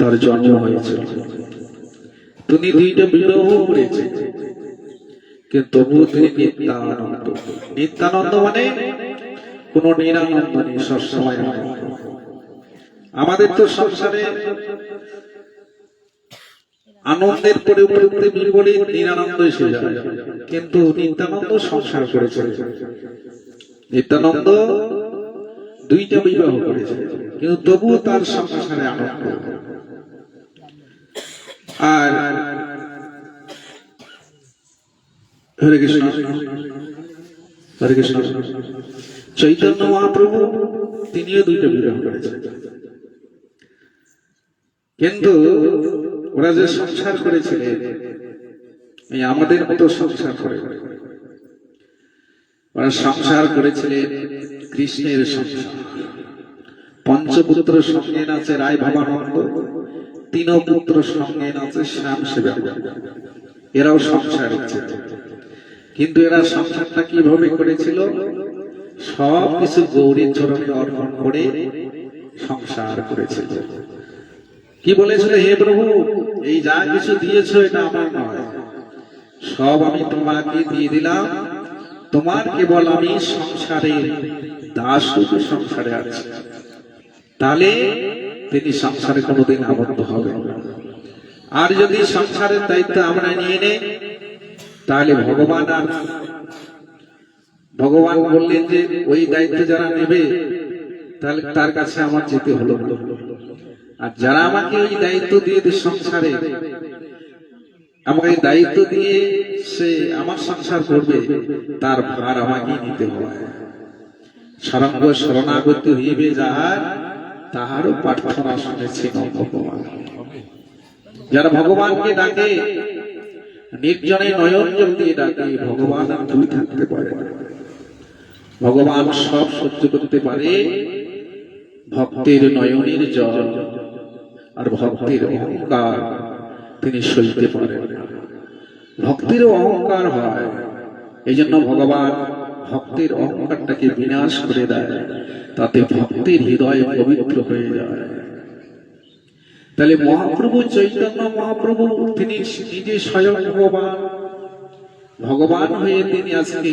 তার জন্ম হয়েছিল তিনি দুইটা বিবাহ করেছেন কিন্তু তবুও তিনি নিত্যানন্দ। নিত্যানন্দ মানে কোন নিরানন্দ নেই, সবসময় আমাদের তো সংসারে আনন্দের পরিবর্তে বিপরীত নিরানন্দ এসে যায়। কিন্তু নিত্যানন্দ সংসার করে করেছে। নিত্যানন্দ দুইটা বিবাহ করেছে। কিন্তু তবুও তার সংসারে আনন্দ। আর হরে কৃষ্ণ। হরে কৃষ্ণ। চৈতন্য মহাপ্রভু, তিনিও দুইটা বিবাহ করেছেন। কিন্তু ওরা যে সংসার করেছিলেন, এই আমাদের মতো সংসার করে, ওরা সংসার করেছিলেন কৃষ্ণের সংসার। পঞ্চপুত্র সঙ্গে নাচে রায় ভবানন্দ। তিন পুত্র সঙ্গে নাচে শ্যাম সেবা এরাও সংসার ছিল কিন্তু এরা সংসারটা কীভাবে করেছিল? সব কিছু গৌরীর চরণে অর্পণ করে সংসার করেছিল। কি বলেছিল, হে প্রভু, এই যা কিছু দিয়েছ এটা আমার নয়। সব আমি তোমাকে দিয়ে দিলাম। তোমার কেবল আমি সংসারে দাস সংসারে আছি। তাহলে তিনি সংসারে কোনোদিন আবদ্ধ হবে। আর যদি সংসারের দায়িত্ব আমরা নিয়ে নেই, তাহলে ভগবান আর ভগবান বললেন যে, ওই দায়িত্ব যারা নেবে, তাহলে তার কাছে আমার যেতে হলো আর যারা আমাকে ওই দায়িত্ব দিয়ে সংসারে, আমাকে দায়িত্ব দিয়ে সে আমার সংসার করবে, তার ভার আমাকে নিতে হয় সরঙ্গ শরণাগত হইবে যাহার তাহারও প্রার্থনা শুনেছেন ভগবান যারা ভগবানকে ডাকে নির্জনে নয়ন জল দিয়ে ডাকে ভগবান আর দুই থাকতে পারে। ভগবান সব সহ্য করতে পারে ভক্তের নয়নের জল আর ভক্তের অহংকার তিনি সইতে পারেন না। ভক্তির অহংকার হয় এই জন্য ভগবান ভক্তের অহংকারটাকে বিনাশ করে দেয়। তাতে ভক্তের হৃদয় পবিত্র হয়ে যায়। তাহলে মহাপ্রভু চৈতন্য মহাপ্রভু তিনি নিজে স্বয়ং ভগবান। ভগবান হয়ে তিনি আজকে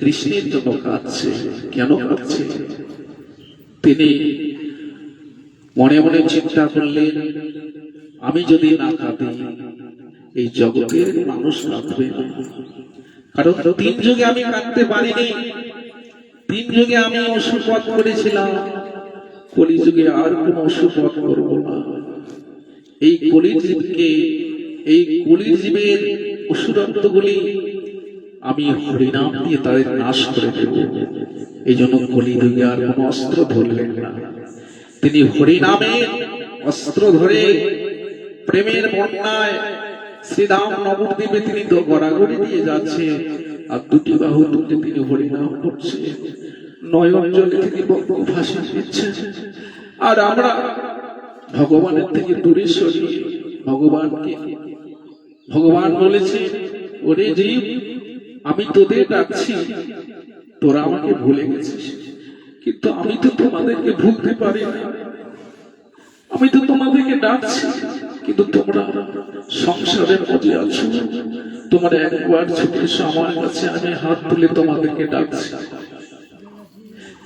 কৃষ্ণের জন্য কাঁদছে। কেন কাঁদছে? তিনি মনে মনে চিন্তা করলেন, আমি যদি না কাঁদি, এই জগতের মানুষ কাঁদবে না। কারণ তিন যুগে আমি কাঁদতে পারিনি। তিন যুগে আমি অসুপথ করেছিলাম। কলিযুগে আর কোন অসুপথ করব না। এই কলিজীবকে এই কলিজীবের অসুরত্বগুলি আমি হরিনাম দিয়ে তাদের নাশ করে দেব। এই জন্য কলিযুগে আর কোন অস্ত্র ধরলেন না। তিনি হরিনামের অস্ত্র ধরে প্রেমের বন্যায় শ্রীরাম নবদ্বীপে তিনি তো গড়াগড়ি দিয়ে যাচ্ছে। আর দুটি বাহু তুলে তিনি হরিনাম করছে। নয়ন জলে তিনি বঙ্গ ভাষা দিচ্ছেন আর আমরা ভগবানের থেকে দূরে সরিয়ে ভগবানকে, ভগবান বলেছে, ওরে জীব, আমি তোদের ডাকছি। তোরা আমাকে ভুলে গেছিস। কিন্তু আমি তো তোমাদেরকে ভুলতে পারি আমি তো তোমাদেরকে ডাকছি। কিন্তু তোমরা সংসারের মধ্যে আছো। তোমার একবার ছুটে আমার কাছে আমি হাত তুলে তোমাদেরকে ডাকছি।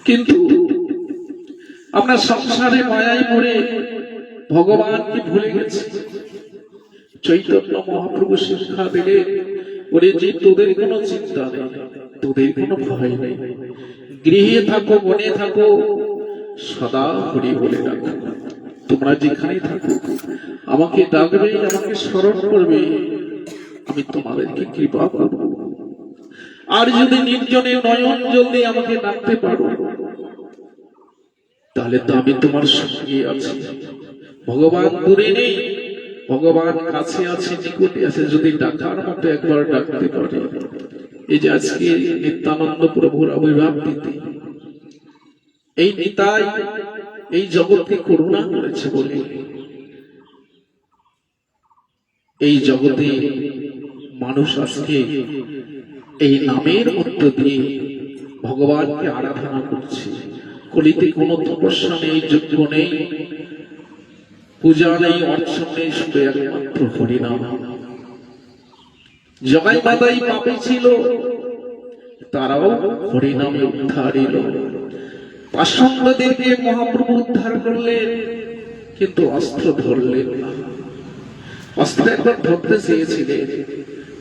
কিন্তু আমরা সংসারে মায়ায় পড়ে ভগবানকে ভুলে গেছি। চৈতন্য মহাপ্রভু শিক্ষা দিলে ওরে যে তোদের কোনো চিন্তা নেই, তোদের কোনো ভয় নেই। গৃহে থাকো, বনে থাকো, সদা হরি বলে রাখো তোমরা যেখানে থাকো, আমাকে ডাকবে, আমাকে স্মরণ করবে, আমি তোমাদেরকে কৃপা করব। আর যদি নির্জনে নয়ন জলদি আমাকে ডাকতে পারো, তাহলে তো আমি তোমার সঙ্গে আছি। ভগবান দূরে নেই, ভগবান কাছে আছে, নিকটে আছে, যদি ডাকার মতো একবার ডাকতে পারে। এই যে আজকে নিত্যানন্দ প্রভুর আবির্ভাব তিথি, এই নিতাই এই জগৎকে করুণা করেছে বলে। এই জগতে মানুষ আজকে এই নামের মধ্য দিয়ে ভগবানকে আরাধনা করছে। কলিতে কোনো তপস্যা নেই যোগ্য নেই, পূজা নেই, অর্চন নেই, শুধু একমাত্র হরিনাম। জগাই মাতাই পাপে ছিল, তারাও হরিনামে উদ্ধার এলো। পাষণ্ডদেরকে মহাপ্রভু উদ্ধার করলেন, কিন্তু অস্ত্র ধরলেন অস্ত্র একবার ধরতে চেয়েছিলেন,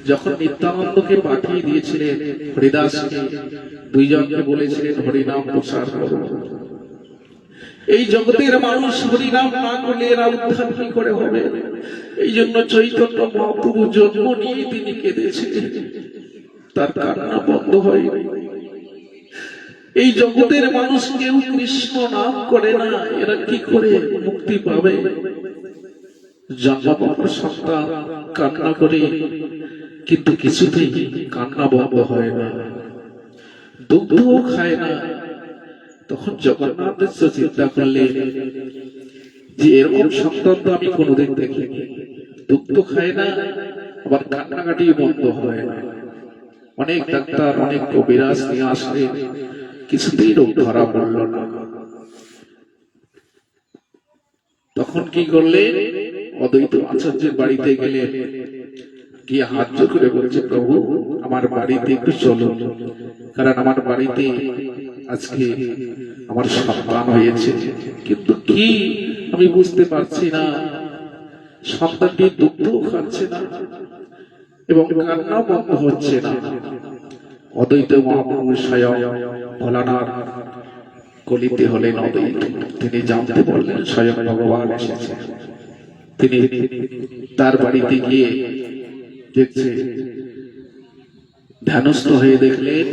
যখন নিত্যানন্দকে পাঠিয়ে দিয়েছিলেন হরিদাসকে, দুইজনকে বলেছিলেন, হরিনাম প্রচার করো। এই জগতের মানুষ হরিনাম না করলে এরা উদ্ধার কি করে হবে? এই জন্য চৈতন্য মহাপ্রভু জন্ম নিয়ে তিনি কেঁদেছিলেন। তার কান্না বন্ধ হয়। এই জগতের মানুষ কেউ কৃষ্ণ নাম করে না, এরা কি করে মুক্তি পাবে? কান্না করে, কিন্তু কিছুতেই কান্না বন্ধ হয় না, দুগ্ধও খায় না। তখন জগন্নাথ মিশ্র চিন্তা করলে যে, এরকম সন্তান তো আমি কোনোদিন দেখিনি। দুগ্ধ খায় না, আবার কান্নাকাটি বন্ধ হয় না। অনেক ডাক্তার, অনেক কবিরাজ নিয়ে আসলে কিছুতেই রোগ ধরা পড়ল না। তখন কি করলেন অদ্বৈত আচার্যের বাড়িতে গেলেন গিয়ে হাত করে বলছে, প্রভু, আমার বাড়িতে একটু চলো। কারণ আমার বাড়িতে আজকে আমার সন্তান হয়েছে। কিন্তু কি আমি বুঝতে পারছি না। সন্তানটি দুগ্ধ খাচ্ছে না এবং কান্না বন্ধ হচ্ছে না। অদ্বৈত মহাপ্রভু স্বয়ং ভোলানার কলিতে হলেন অদ্বৈত তিনি জানতে বললেন, স্বয়ং ভগবান এসেছে তিনি তার বাড়িতে গিয়ে দেখছে, ধ্যানস্থ হয়ে দেখলেন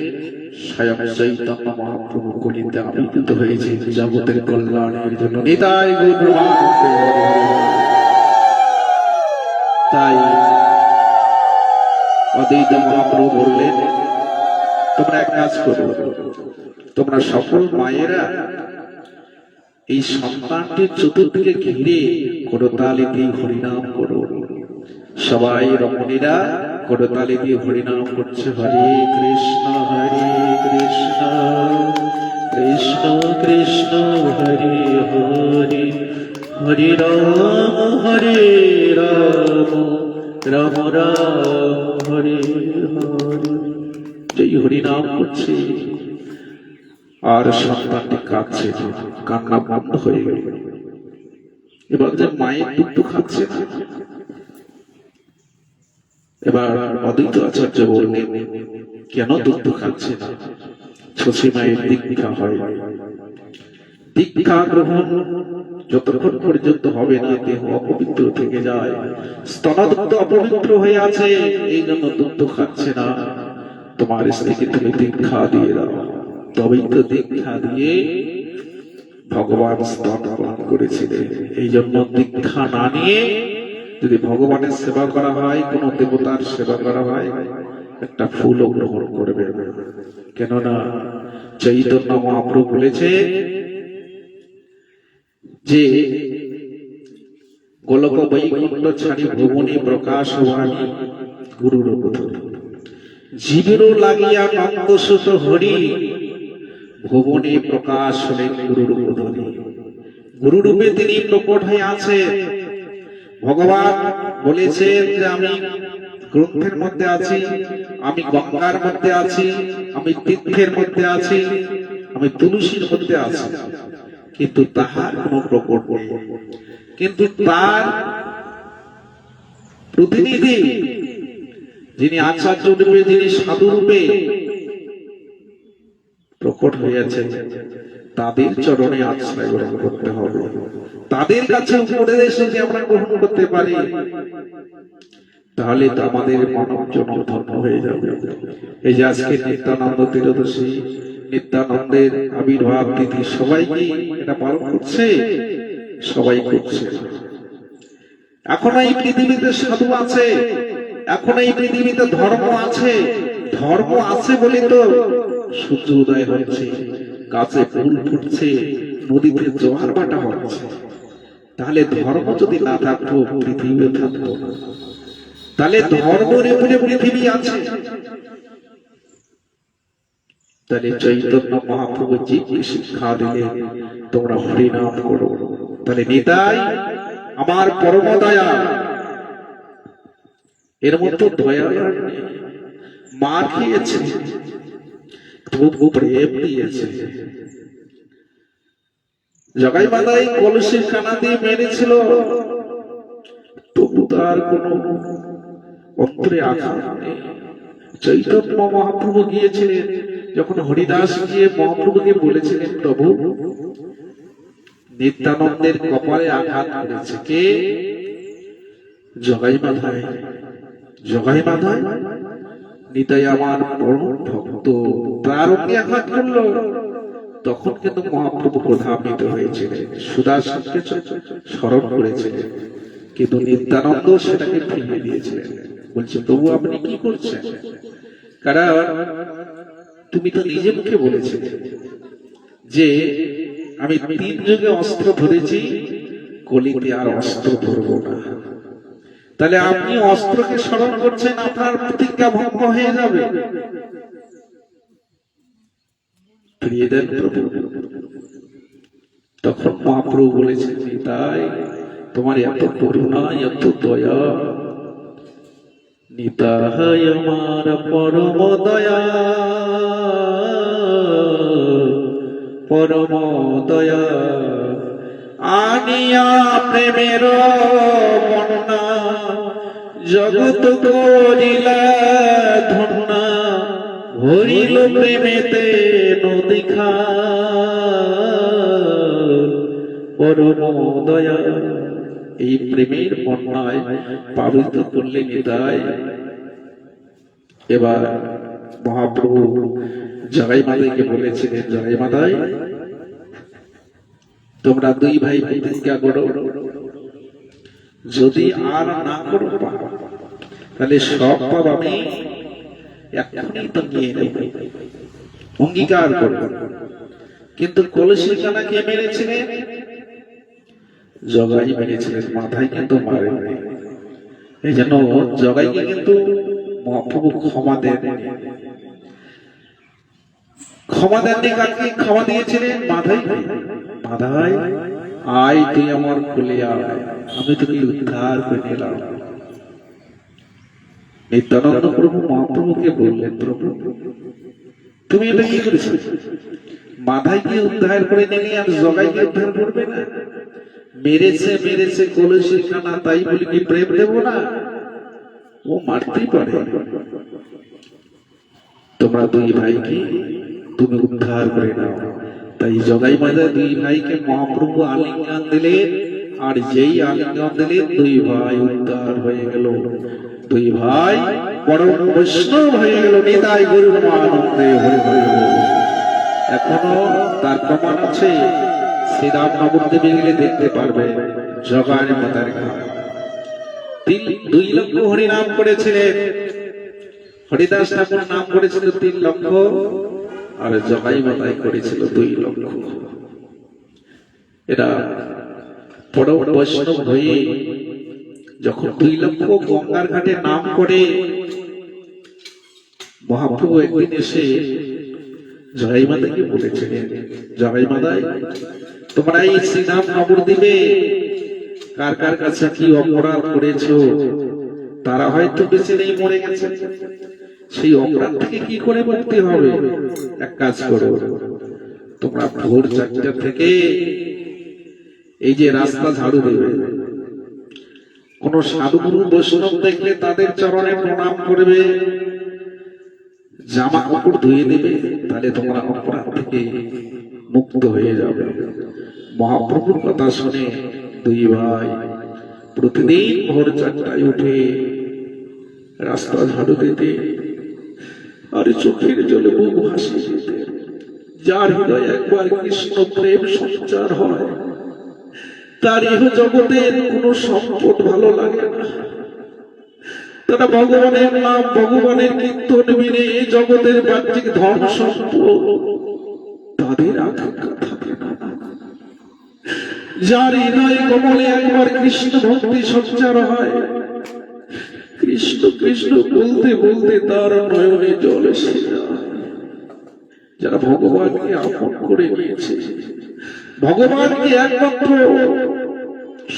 স্বয়ং চৈতন্য মহাপ্রভু কলিতে আবির্ভূত হয়েছে জগতের কল্যাণের জন্য নিতাই। তাই অদ্বৈত মহাপ্রভু বললেন তোমরা এক কাজ করো। তোমরা সকল মায়েরা এই সন্তানটির চতুর্দিকে ঘিরে করতালি দিয়ে হরিনাম করো। সবাই রমণীরা করতালি দিয়ে হরিনাম করছে, হরে কৃষ্ণ হরে কৃষ্ণ কৃষ্ণ কৃষ্ণ, হরে হরে হরে রাম হরে রাম রাম রাম, হরে হরে। যেই হরিনাম করছে। আর সন্তানটি কাঁদছে কান্না বন্ধ হয়ে গেল। এবার যে মায়ের দুধ খাচ্ছে না। এবার অদ্বৈত আচার্য বললেন, কেন দুধ খাচ্ছে না? শশী মায়ের দীক্ষা হয়। দীক্ষা গ্রহণ যতক্ষণ পর্যন্ত হবে না, দেহ অপবিত্র থেকে যায়। স্তনদুগ্ধ অপবিত্র হয়ে আছে। এই জন্য দুধ খাচ্ছে না। তোমার স্ত্রীকে তুমি দীক্ষা দিয়ে দাও। তবেই তো দীক্ষা দিয়ে ভগবান স্তন পান করেছিলেন। এই জন্য দীক্ষা না নিয়ে যদি ভগবানের সেবা করা হয়, কোন দেবতার সেবা করা হয়, একটা ফুলও গ্রহণ করবে কেননা চৈতন্য মহাপ্রভু বলেছে যে গোলক বৈকুণ্ঠ ছাড়ি ভুবনে প্রকাশ বাণী গুরুর বোধন জীবেরও লাগিয়া নন্দ সুত হরি। ভুবনে প্রকাশ হলেন গুরুর বোধনে গুরুরূপে তিনি প্রকট হয়ে আছে ভগবান বলেছেন যে আমি গ্রন্থের মধ্যে আছি, আমি গঙ্গার মধ্যে আছি, আমি তীর্থের মধ্যে আছি, আমি তুলসীর মধ্যে আছি। কিন্তু তাহার কোন প্রকট কিন্তু তার প্রতিনিধি যিনি আচার্য রূপে যিনি সাধু রূপে প্রকট হয়েছে তাদের চরণে আশ্রয় গ্রহণ করতে হবে। তাদের কাছে উপদেশ যদি আমরা গ্রহণ করতে পারি, তাহলে তো আমাদের মানব জনম ধর্ম হয়ে যাবে। এই যে আজকে নিত্যানন্দ তীরদর্শী নিত্যানন্দের আবির্ভাব তিথি সবাই কি এটা পালন করছে? সবাই করছে। এখন এই পৃথিবীতে সাধু আছে। এখন এই পৃথিবীতে ধর্ম আছে। ধর্ম আছে বলে তো সূর্য উদয় হচ্ছে, গাছে ফুল ফুটছে, নদীতে জোয়ার বাটা হচ্ছে। তাহলে ধর্ম যদি না থাকতো পৃথিবী থাকতো না। তাহলে ধর্মের উপরে পৃথিবী আছে। তাহলে চৈতন্য মহাপ্রভু জীবকে শিক্ষা দিলে তোমরা হরিনাম করো। তাহলে নিতাই, আমার পরম দয়া এর মতো দয়া মার খেয়েছে প্রেম দিয়েছে। জগাই মাতাই কলসির কানা দিয়ে মেরেছিল, তবু তার কোন অন্তরে আঘাত চৈতন্য মহাপ্রভু গিয়েছিলেন, যখন হরিদাস গিয়ে মহাপ্রভুকে বলেছিলেন, প্রভু, নিত্যানন্দের কপালে আঘাত করেছে কে? জগাই মাথায় জগাই মাথায় নিতাই আমার পরম ভক্ত। তার অগ্নি আঘাত করল। তখন কিন্তু মহাপ্রভু প্রধান্বিত হয়েছিলেন সুদাসনকে স্মরণ করেছিলেন। কিন্তু নিত্যানন্দ সেটাকে ফিরিয়ে দিয়েছিলেন। বলছে, প্রভু, আপনি কি করছেন? কারণ তুমি তো নিজে মুখে বলেছিলে যে, আমি তিন যুগে অস্ত্র ধরেছি, কলিতে আর অস্ত্র ধরবো না। তাহলে আপনি অস্ত্রকে স্মরণ করছেন, আপনার প্রতিজ্ঞা ভঙ্গ হয়ে যাবে। ফিরিয়ে দেন প্রভু। তখন মহাপ্রভু বলেছেন তাই তোমার এত করুণা, এত দয়া। নিতাই আমার পরম দয়া। পরম দয়া। আনিয়া প্রেমের বন্যা জগৎ করিলা ধন্যা, ভরিল প্রেমেতে নদী পরম দয়া এই প্রেমের বন্যায় পাবিত করলে নিতাই এবার মহাপ্রভু জগাই মাদাইকে বলেছিলেন জগাই মাদাই তোমরা দুই ভাই প্রতিজ্ঞা করো যদি আর না করো পাপ, তাহলে সব পাপ আমি এখনই তো নিয়ে নেব। অঙ্গীকার করব। কিন্তু কলসি কানা কে মেরেছিলেন? জগাই মেরেছিলেন মাথায় কিন্তু মারে এই জন্য জগাইকে কিন্তু মহাপ্রভু ক্ষমা দেন। ক্ষমা দেননি কাকে? ক্ষমা দিয়েছিলেন মাধাই মাধাই আয় তুই আমার কোলে আয় আমি তোকে উদ্ধার করে নিলাম নিত্যানন্দ প্রভু মহাপ্রভুকে বললেন প্রভু তুমি এটা কি করেছ? মাথায় গিয়ে উদ্ধার করে নিলি আর জগাইকে উদ্ধার করবে না? মেরেছে মেরেছে কলসি খানা, তাই বলি কি প্রেম দেব না? ও মারতেই পারে। তোমরা দুই ভাইকে তুমি উদ্ধার করে নাও। তাই জগাই মাঝে দুই ভাইকে মহাপ্রভু আলিঙ্গন দিলেন আর যেই আলিঙ্গন দিলেন দুই ভাই উদ্ধার হয়ে গেল। দুই ভাই বড় বৈষ্ণব হয়ে গেল, নিতাই গুরু আনন্দে হয়ে হয়ে এখনও তার প্রমাণ আছে শ্রীরাম নবদ্বীপে গেলে দেখতে পারবে জগায় মাতার তিন দুই লক্ষ হরিনাম করেছিলেন। হরিদাস ঠাকুর নাম করেছিল তিন লক্ষ। আর জগাই মাতাই করেছিল দুই লক্ষ। এরা বড় বৈষ্ণব হয়ে যখন দুই লক্ষ গঙ্গার ঘাটে নাম করে, মহাপ্রভু একদিন এসে জগাই মাতাকে বলেছিলেন জগাই মাতাই, তোমরা এই শ্রীরাম দিবে কার কার কাছে কি অপরাধ করেছ? তারা হয়তো বেঁচে নেই, মরে গেছে। সেই অপরাধ থেকে কি করে মুক্তি হবে? এক কাজ করো। তোমরা ভোর চারটা থেকে এই যে রাস্তা ঝাড়ু দেবে, কোন সাধুগুরু বৈষ্ণব দেখলে তাদের চরণে প্রণাম করবে, জামা কাপড় ধুয়ে দেবে, তাহলে তোমরা অপরাধ থেকে মুক্ত হয়ে যাবে। মহাপ্রভুর কথা শুনে দুই ভাই প্রতিদিন ভোর চারটায় উঠে রাস্তা ঝাড়ু দিতে আর চোখের জলে ভাসিয়ে দিতে। যার হৃদয় একবার কৃষ্ণ প্রেম সঞ্চার হয়, তার ইহ জগতের কোন সম্পদ ভালো লাগে না। তারা ভগবানের নাম, ভগবানের কীর্তন বিনে এই জগতের বাহ্যিক ধন সম্পদ তাদের আকাঙ্ক্ষা থাকে না। যার হৃদয় কমলে একবার কৃষ্ণ ভক্তি সঞ্চার হয় কৃষ্ণ কৃষ্ণ বলতে বলতে তার নয়নে জল এসে যারা ভগবানকে আপন করে নিয়েছে, ভগবানকে একমাত্র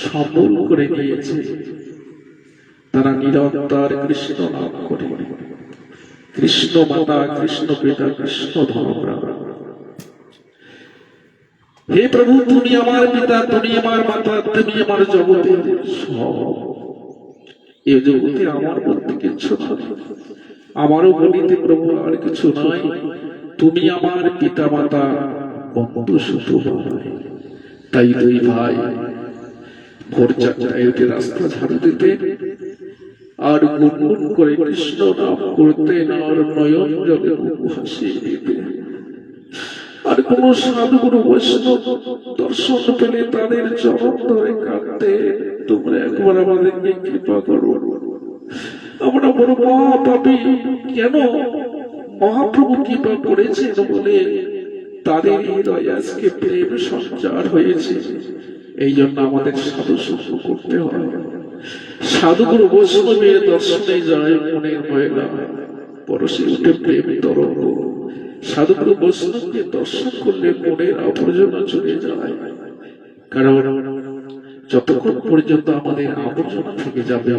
সম্বল করে নিয়েছে, তারা নিরন্তর কৃষ্ণ নাম করে। কৃষ্ণ মাতা, কৃষ্ণ পিতা, কৃষ্ণ ধর্মরা হে প্রভু, তুমি আমার পিতা, তুমি আমার মাতা, তুমি আমার জগতে সব। এ জগতে আমার বলতে কিছু আমারও বলিতে প্রভু আর কিছু নাই তুমি আমার পিতা মাতা বন্ধু শুধু তাই দুই ভাই, ভোর চারটায় উঠে রাস্তা ঝাড়ু দিতে আর গুনগুন করে কৃষ্ণ নাম করতে আর নয়ন জলে হাসিয়ে দিতে। আর কোন সাধু সাধুগুরু বৈষ্ণব দর্শন পেলে তাদের চরণ ধরে কাঁদতে। তোমরা একবার আমাদেরকে কৃপা করো। আমরা বড় মহাপাপী কেন মহাপ্রভু কৃপা করেছেন বলে তাদের হৃদয় আজকে প্রেম সঞ্চার হয়েছে? এই জন্য আমাদের সাধু সঙ্গ করতে হয়। সাধুগুরু বৈষ্ণবের দর্শনে যায় মনের ময়লা। পরশে উঠে প্রেম তরঙ্গ। সাধুগুরু বৈষ্ণবকে দর্শন করলে মনের আবর্জনা চলে যায়। কারণ যতক্ষণ পর্যন্ত আমাদের আবর্জনা থেকে যাবে,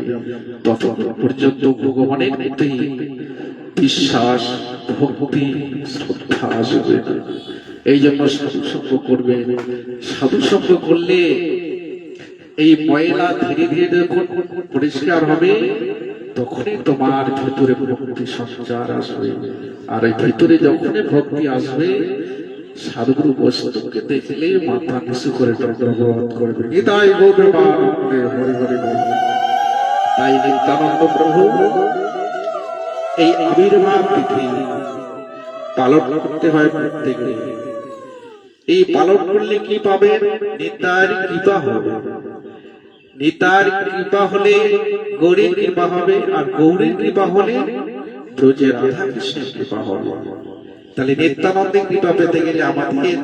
ততক্ষণ পর্যন্ত ভগবানের প্রতি বিশ্বাস, ভক্তি, শ্রদ্ধা আসবে এই জন্য সাধু সঙ্গ করবে। সাধু সঙ্গ করলে এই ময়লা ধীরে ধীরে যখন পরিষ্কার হবে, তখনই তোমার ভিতরে ভক্তি সঞ্চার আসবে। আর এই ভিতরে যখন ভক্তি আসবে, সাধুগুরু বৈষ্ণবকে দেখলে মাথা নিচু করে ধন্যবাদ করবে। নিতাই গৌর হরে হরে তাই নিত্যানন্দ প্রভু, এই আবির্ভাব তিথি পালন করতে হয় প্রত্যেকে। এই পালন করলে কি পাবে নিতার কৃপা হবে। নিতার কৃপা হলে গৌরীর কৃপা হবে, আর গৌরীর কৃপা হলে ব্রজে রাধা কৃষ্ণের কৃপা হবে তাহলে নিত্যানন্দের কৃপা পেতে গেলে আমাদের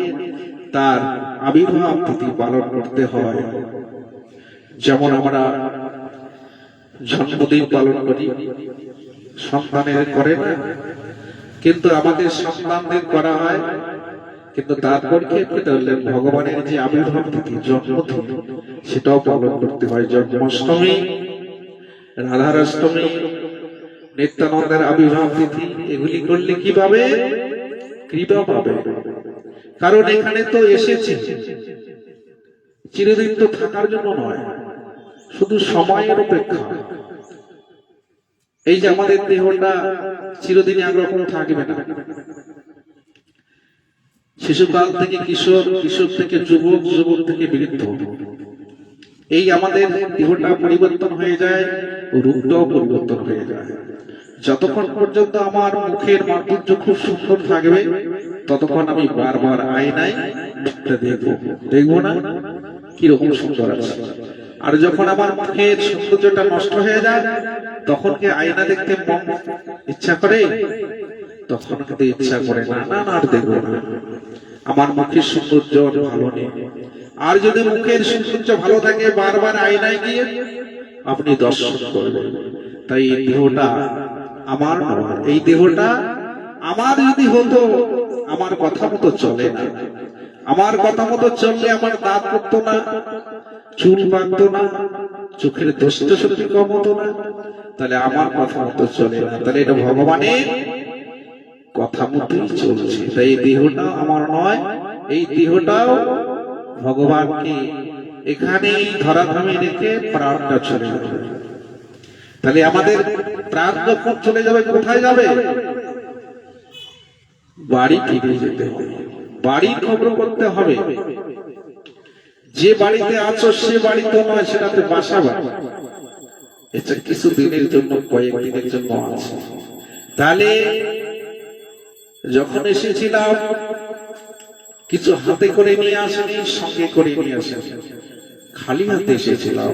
তার আবির্ভাব তিথি পালন করতে হয়। যেমন আমরা জন্মদিন পালন করি, সন্তানের করে কিন্তু আমাদের সন্তানদের করা হয়, কিন্তু ক্ষেত্রে তাহলে ভগবানের যে আবির্ভাব তিথি জন্মদিন সেটাও পালন করতে হয়। জন্মাষ্টমী, রাধারাষ্টমী নিত্যানন্দের আবির্ভাব তিথি এগুলি করলে কি পাবে কৃপা পাবে। কারণ এখানে তো এসেছে। চিরদিন তো থাকার জন্য নয়, শুধু সময়ের অপেক্ষা। এই যে আমাদের দেহটা চিরদিন একরকম থাকবে না। শিশুকাল থেকে কিশোর কিশোর থেকে যুবক যুবক থেকে বৃদ্ধ। এই আমাদের দেহটা পরিবর্তন হয়ে যায়, রূপটাও পরিবর্তন হয়ে যায়। যতক্ষণ পর্যন্ত আমার মুখের মাধুর্য খুব সুন্দর থাকবে, ততক্ষণ আমি বারবার আয়নায় দেখব। দেখব না? কীরকম সুন্দর আছে। আর যখন আমার মুখের সৌন্দর্যটা নষ্ট হয়ে যায়, তখন কি আয়না দেখতে ইচ্ছা করে? তখন কিন্তু ইচ্ছা করে না না আর দেখব না। আমার মুখের সৌন্দর্য ভালো নেই। আর যদি মুখের সৌন্দর্য ভালো থাকে, বারবার আয়নায় গিয়ে আপনি দর্শন করবেন। তাই এই দেহটা আমার নয়। এই দেহটা আমার যদি হতো, আমার কথা মতো চলে না। আমার কথা মতো চললে আমার দাঁত পড়তো না, চুল বাঁধতো না, চোখের দোষটা সত্যি কম হতো না। তাহলে আমার কথা মতো চলে না। তাহলে এটা ভগবানের কথা মতোই চলছে। তাই এই দেহটা আমার নয়, এই দেহটাও ভগবানকে এখানে ধরাধামে রেখে প্রাণটা চলে তাহলে আমাদের প্রাণ যখন চলে যাবে, কোথায় যাবে? বাড়ি ফিরে যেতে হবে। বাড়ির খবর করতে হবে। যে বাড়িতে আছো, সে বাড়ি তো নয়, সেটাতে বাসা বাড়ি। এটা কিছু দিনের জন্য, কয়েক দিনের জন্য আছে। তাহলে যখন এসেছিলাম, কিছু হাতে করে নিয়ে আসেনি, সঙ্গে করে নিয়ে আসেনি। খালি হাতে এসেছিলাম।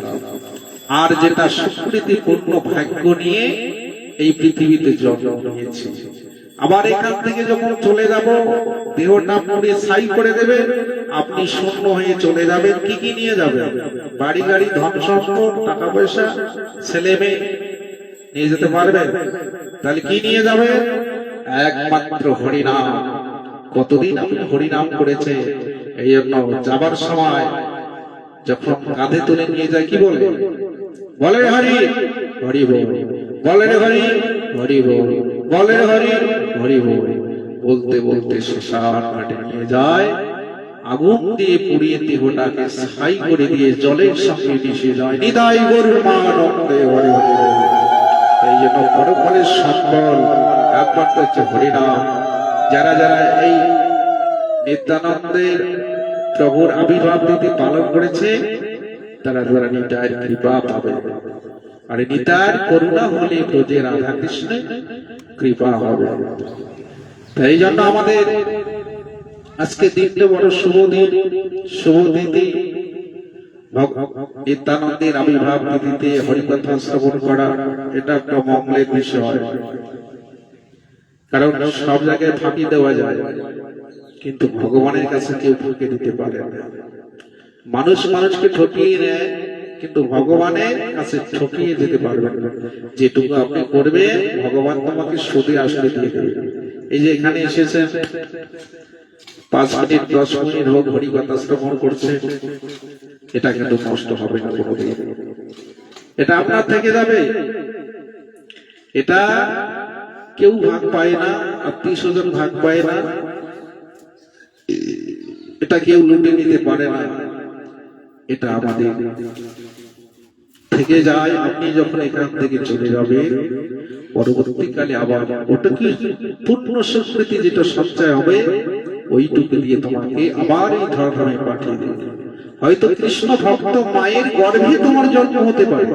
আর যেটা সুকৃতিপূর্ণ ভাগ্য নিয়ে এই পৃথিবীতে জন্ম নিয়েছি। আবার এখান থেকে যখন চলে যাব, দেহটা পুড়ে ছাই করে দেবে, আপনি শূন্য হয়ে চলে যাবেন, কি কি নিয়ে যাবেন? বাড়ি গাড়ি, ধন সম্পদ, টাকা পয়সা, ছেলে মেয়ে, নিয়ে যেতে পারবেন? তাহলে কি নিয়ে যাবেন? একমাত্র হরিনাম। কতদিন আপনি হরিনাম করেছে এই জন্য যাবার সময় যখন কাঁধে তুলে নিয়ে যায়, কি বলে বলে হরি হরি বল বলে হরি হরি বল বলে হরি হরি বল বলতে বলতে শ্মশান ঘাটে নিয়ে যায়। আগুন দিয়ে পুড়িয়ে দেহটাকে ছাই করে দিয়ে জলের সঙ্গে মিশে যায়। নিদাই গরুর মা নন্দে হরি হরি। এই জন্য পরপরের সম্বল হচ্ছে হরিনাম। যারা যারা এই নিত্যানন্দের প্রভুর আবির্ভাব দিতে পালন করেছে তারা তারা নিতার কৃপা পাবে। আর নিতার করুণা হলে ব্রজে রাধা কৃষ্ণের কৃপা হবে। তাই জন্য আমাদের আজকে দিনটা বড় শুভ দিন, শুভ দিনে নিত্যানন্দের আবির্ভাব তিথিতে হরিকথা শ্রবণ করা, এটা একটা মঙ্গলের বিষয়। কারণ সব জায়গায় ফাঁকি দেওয়া যায়, কিন্তু ভগবানের কাছে কেউ ফাঁকি দিতে পারে না। মানুষ মানুষকে ঠকিয়ে নেয় কিন্তু ভগবানের কাছে ঠকিয়ে দিতে পারবেন না। যেটুকু আপনি করবেন, ভগবান তোমাকে সুদে আসলে দিয়ে দেবে। এই যে এখানে এসেছেন, পাঁচ মিনিট, দশ মিনিট হোক, হরিকথা শ্রবণ করছে, এটা কিন্তু নষ্ট হবে না কোনোদিন। এটা আপনার থেকে যাবে। এটা কেউ ভাগ পায় না, আত্মীয় স্বজন ভাগ পায় না। এটা কেউ লুটে নিতে পারে না। এটা আমাদের থেকে যায়, আপনি যখন এখান থেকে চলে যাবে, পরবর্তীকালে আবার ওটা কি পূর্ণ স্বীকৃতি যেটা সঞ্চয় হবে, ওইটুকু দিয়ে তোমাকে আবার এই ধর্মে পাঠিয়ে দেবে। হয়তো কৃষ্ণ ভক্ত মায়ের গর্ভে তোমার জন্ম হতে পারে।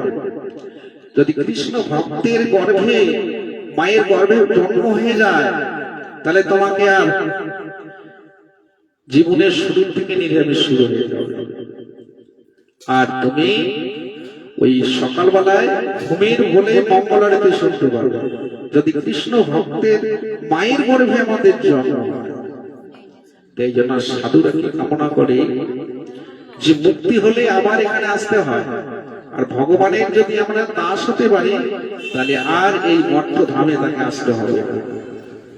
যদি কৃষ্ণ ভক্তের গর্ভে মায়ের গর্ভে জন্ম হয়ে যায়, তাহলে তোমাকে আর জীবনের শুরু থেকে নিরামিষ শুরু হয়ে যাবে। আর তুমি ওই সকালবেলায় ঘুমের বলে মঙ্গলারতি শুনতে পারবে যদি কৃষ্ণ ভক্তের মায়ের গর্ভে আমাদের জন্ম তাই জন্য সাধুরা কি কামনা করে যে মুক্তি হলে আবার এখানে আসতে হয়। আর ভগবানের যদি আমরা দাস হতে পারি, তাহলে আর এই মর্ত ধামে তাকে আসতে হবে।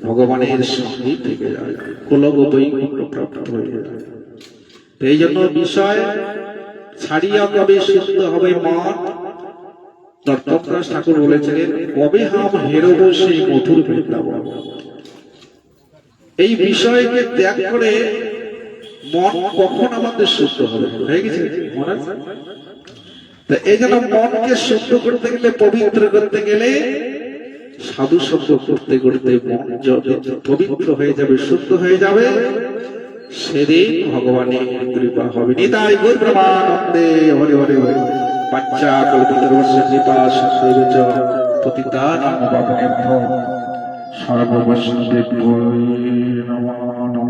ভগবানের সঙ্গেই থেকে যায়। কোলগ বৈকুণ্ঠ প্রাপ্ত হয়ে যায়। এই জন্য বিষয় ছাড়িয়া কবে শুদ্ধ হবে মন দত্তপ্রাস ঠাকুর বলেছিলেন, কবে হাম হেরব সেই মধুর বৃন্দাবন? এই বিষয়কে ত্যাগ করে মন কখন আমাদের শুদ্ধ হবে? হয়ে গেছে তা এই জন্য মনকে শুদ্ধ করতে গেলে, পবিত্র করতে গেলে, সাধু শব্দ করতে করতে মন পবিত্র হয়ে যাবে, শুদ্ধ হয়ে যাবে। সেদিন ভগবানের কৃপা হবে। নিতাই গুরু প্রমানন্দে, হরে হরে হরে বাচ্চা কল্পিতর কৃপা সত্যজ পতিতা নাম সর্ববৈষ্ণবেভ্যো নমো নমঃ।